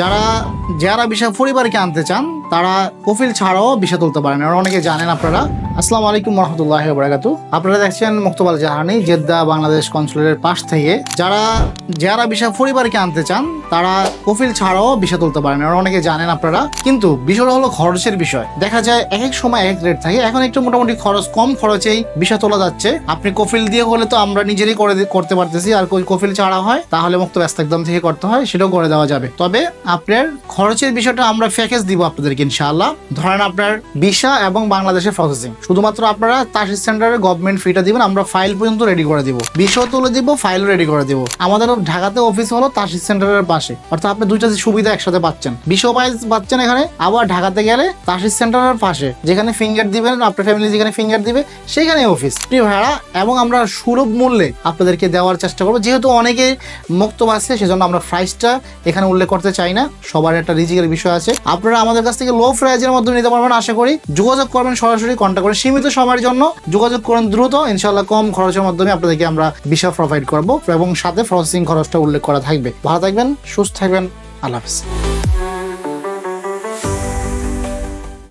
যারা যারা বিষয় পরিবারকে আনতে চান, তারা কফিল ছাড়াও বিষয় তুলতে পারেন। আর অনেকে জানেন আপনারা আসসালামু আলাইকুম রহমতুল্লাহ বরাকাতু আপনারা দেখছেন মুক্তবাল জাহানি, জেদ্দা বাংলাদেশ কনসুলেটের পাশ থেকে। যারা যারা বিষয় পরিবারকে আনতে চান, তারা কফিল ছাড়াও বিষয় তুলতে পারেন। আর অনেকে জানেন আপনারা, কিন্তু বিষয়টা হলো খরচের বিষয়। দেখা যায় এক এক সময় এক রেট থাকে। এখন একটু মোটামুটি খরচ কম খরচেই বিষয় তোলা যাচ্ছে। আপনি কফিল দিয়ে হলে তো আমরা নিজেরই করে করতে পারতেছি। আর কফিল ছাড়া হয়, তাহলে মুক্ত ব্যস্ত একদম থেকে করতে হয়, সেটাও করে দেওয়া যাবে। তবে আপনার খরচের বিষয়টা আমরা প্যাকেজ দিব আপনাদেরকে ইনশাআল্লাহ। ধরেন আপনার ভিসা এবং বাংলাদেশের প্রসেসিং শুধুমাত্র আপনারা তাসিস সেন্টারের গভর্নমেন্ট ফিটা দিবেন, আমরা ফাইল পর্যন্ত রেডি করে দিব। বিষয় তুলে দিব ফাইলও রেডি করে দিব। আমাদের ঢাকাতে অফিস হলো তাসিস সেন্টারের পাশে। অর্থাৎ আপনি দুইটা সুবিধা একসাথে পাচ্ছেন। বিষয় পাই পাচ্ছেন এখানে, আবার ঢাকাতে গেলে তাসিস সেন্টারের পাশে, যেখানে ফিঙ্গার দিবেন, আপনার ফ্যামিলি যেখানে ফিঙ্গার দিবে, সেখানে অফিস ভাড়া এবং আমরা সুলভ মূল্যে আপনাদেরকে দেওয়ার চেষ্টা করব। যেহেতু অনেকে মুক্ত আছে, সেজন্য আমরা প্রাইসটা এখানে উল্লেখ করতে চাই না। সবার একটা রিজিকের বিষয় আছে। আপনারা আমাদের কাছ থেকে লো প্রাইজের মাধ্যমে নিতে পারবেন, আশা করি। যোগাযোগ করবেন সরাসরি কন্ট্যাক্ট করে সীমিত সময়ের জন্য যোগাযোগ করেন দ্রুত। ইনশাল্লাহ কম খরচের মাধ্যমে আপনাদেরকে আমরা বিষয় প্রোভাইড করব এবং সাথে প্রসেসিং খরচটা উল্লেখ করা থাকবে। ভালো থাকবেন, সুস্থ থাকবেন, আল্লাহ হাফিজ।